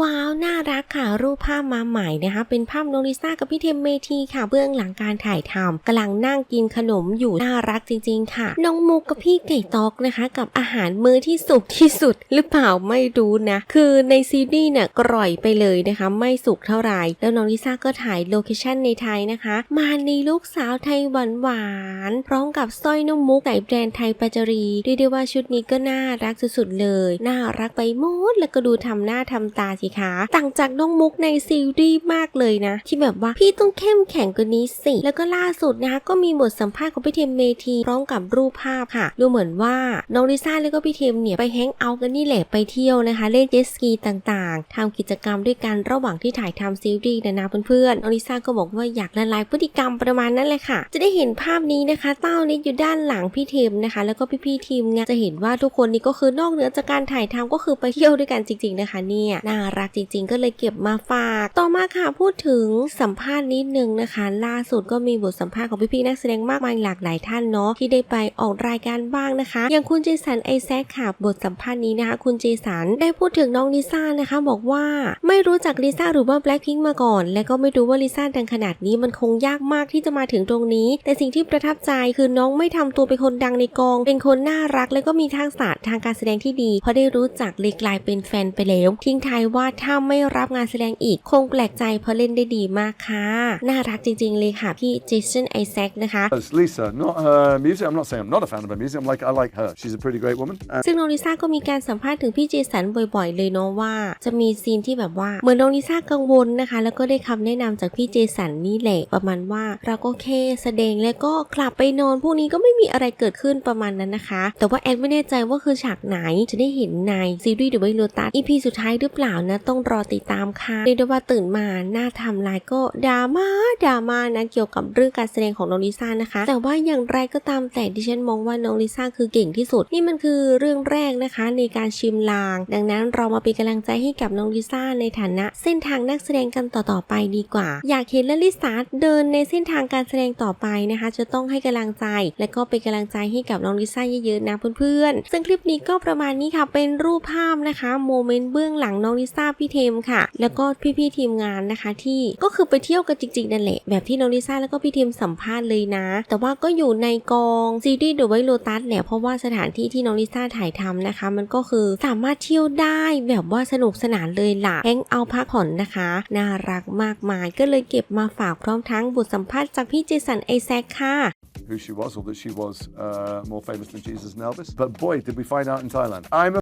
ว้าว น่ารักค่ะ รูปภาพมาใหม่นะคะ เป็นภาพน้องลิซ่ากับพี่เทมเมทีค่ะ เบื้องหลังการถ่ายทำกำลังนั่งกินขนมอยู่ น่ารักจริง ๆ ค่ะ น้องมุกกับพี่ไก่ตอกนะคะ กับอาหารมื้อที่สุกที่สุดหรือเปล่าไม่รู้นะ คือในซีรีส์เนี่ยกร่อยไปเลยนะคะ ไม่สุกเท่าไหร่ แล้วน้องลิซ่าก็ถ่ายโลเคชั่นในไทยนะคะ มาในลูกสาวไทยหวานหวานๆพร้อมกับสร้อยน้องมุกใส่แบรนด์ไทยปัจจรีเรียกได้ว่าชุดนี้ก็น่ารักสุดๆเลย น่ารักไปหมดแล้วก็ดูทำหน้าทำตาสิคะต่างจากน้องมุกในซีรีส์มากเลยนะ ที่แบบว่าพี่ต้องเข้มแข็งกว่านี้สิ แล้วก็ล่าสุดนะคะก็มีบทสัมภาษณ์ของพี่เทมเมทีพร้อมกับรูปภาพค่ะ ดูเหมือนว่าน้องลิซ่าแล้วก็พี่เทมเนี่ยไปแฮงเอาท์กันนี่แหละไปเที่ยวนะคะ เล่นเจ็ตสกีต่าง ๆทำกิจกรรมด้วยกันระหว่างที่ถ่ายทำซีรีส์นะนะเพื่อนๆอลิซาก็บอกว่าอยากละลายพฤติกรรมประมาณนั้นเลยค่ะ จะได้เห็นภาพนี้นะคะ เต้านิดอยู่ด้านหลังพี่เทมนะคะ แล้วก็พี่ๆทีมงานจะเห็นว่าทุกคนนี่ก็คือนอกเหนือจากการถ่ายทำก็คือไปเที่ยวด้วยกันจริง ๆนะคะ เนี่ยน่ารักจริง ๆ ก็เลยเก็บมาฝาก ต่อมาค่ะพูดถึงสัมภาษณ์นิดนึงนะคะ ล่าสุดก็มีบทสัมภาษณ์ของพี่ๆนักแสดงมากมายหลากหลายท่านเนาะที่ได้ไปออกรายการบ้างนะคะ อย่างคุณเจสันไอแซคค่ะบทสัมภาษณ์นี้นะคะ คุณเจสันได้พูดถึงน้องลิซ่านะคะบอกว่าไม่รู้จักลิซ่าหรือว่าแบล็คพิงมาก่อน และก็ไม่รู้ว่าลิซ่าดังขนาดนี้มันคงยากมากที่จะมาถึงตรงนี้ แต่สิ่งที่ประทับใจคือน้องไม่ทำตัวเป็นคนดังในกอง เป็นคนน่ารัก และก็มีทักษะทางการแสดงที่ดีพอได้รู้จักเลยกลายเป็นแฟนไปแล้ว ทิ้งท้ายว่าถ้าไม่รับงานแสดงอีกคงแปลกใจเพราะเล่นได้ดีมากค่ะ น่ารักจริง ๆ เลยค่ะพี่เจสันไอแซคนะคะ As Lisa, not her music. I'm not saying I'm not a fan of her music. I'm like I like her. She's a pretty great woman. And ซึ่งน้องลิซ่าก็มีการสัมภาษณ์ถึงพี่เจสันบ่อย ๆ เลยเนาะว่าจะมีซีนที่แบบว่าเหมือนน้องลิซ่ากังวลนะคะ แล้วก็ได้คำแนะนำจากพี่เจสันนี่แหละประมาณว่า เราก็แค่แสดงแล้วก็กลับไปนอนพวกนี้ก็ไม่มีอะไรเกิดขึ้นประมาณนั้นนะคะ แต่ว่าแอนไม่แน่ใจว่าคือฉากไหนจะได้เห็นในซีรีส์เดอะไวโรตัสอีพีสุดท้ายหรือเปล่านะ ต้องรอติดตามค่ะเรียกได้ว่าตื่นมาหน้าทำลายก็ดราม่าดราม่านะเกี่ยวกับเรื่องการแสดงของน้องลิซ่านะคะ แต่ว่าอย่างไรก็ตามแต่ดิฉันมองว่าน้องลิซ่าคือเก่งที่สุด นี่มันคือเรื่องแรกนะคะ ในการชิมลาง ดังนั้นเรามาเป็นกำลังใจให้กับน้องลิซ่าในฐานะ เส้นทางนักแสดงกันต่อๆไปดีกว่า อยากเห็นและลิซ่าเดินในเส้นทางการแสดงต่อไปนะคะ จะต้องให้กำลังใจ และก็เป็นกำลังใจให้กับน้องลิซ่าเยอะๆนะเพื่อนๆซึ่งคลิปนี้ก็ประมาณนี้ค่ะเป็นรูปภาพนะคะโมเมนต์เบื้องหลังน้องลิซ่าพี่เทมค่ะ แล้วก็พี่ๆทีมงานนะคะ ที่ก็คือไปเที่ยวกันจริงๆนั่นแหละแบบที่น้องลิซ่าแล้วก็พี่เทมสัมภาษณ์เลยนะ แต่ว่าก็อยู่ในกองซีรีส์เดอะไวโ o ตัสแหละเพราะว่าสถานที่ที่น้องลิซ่าถ่ายทำนะคะ มันก็คือสามารถเที่ยวได้แบบว่าสนุกสนานเลยล่ะแฮงเอาพักผ่อนนะคะ น่ารักมากมายก็เลยเก็บมาฝากพร้อมทั้งบทสัมภาษณ์จากพี่เจสันไอแซคค่ะ who she was, or that she was uh, more famous than Jesus and Elvis. But boy, did we find out in Thailand. I'm a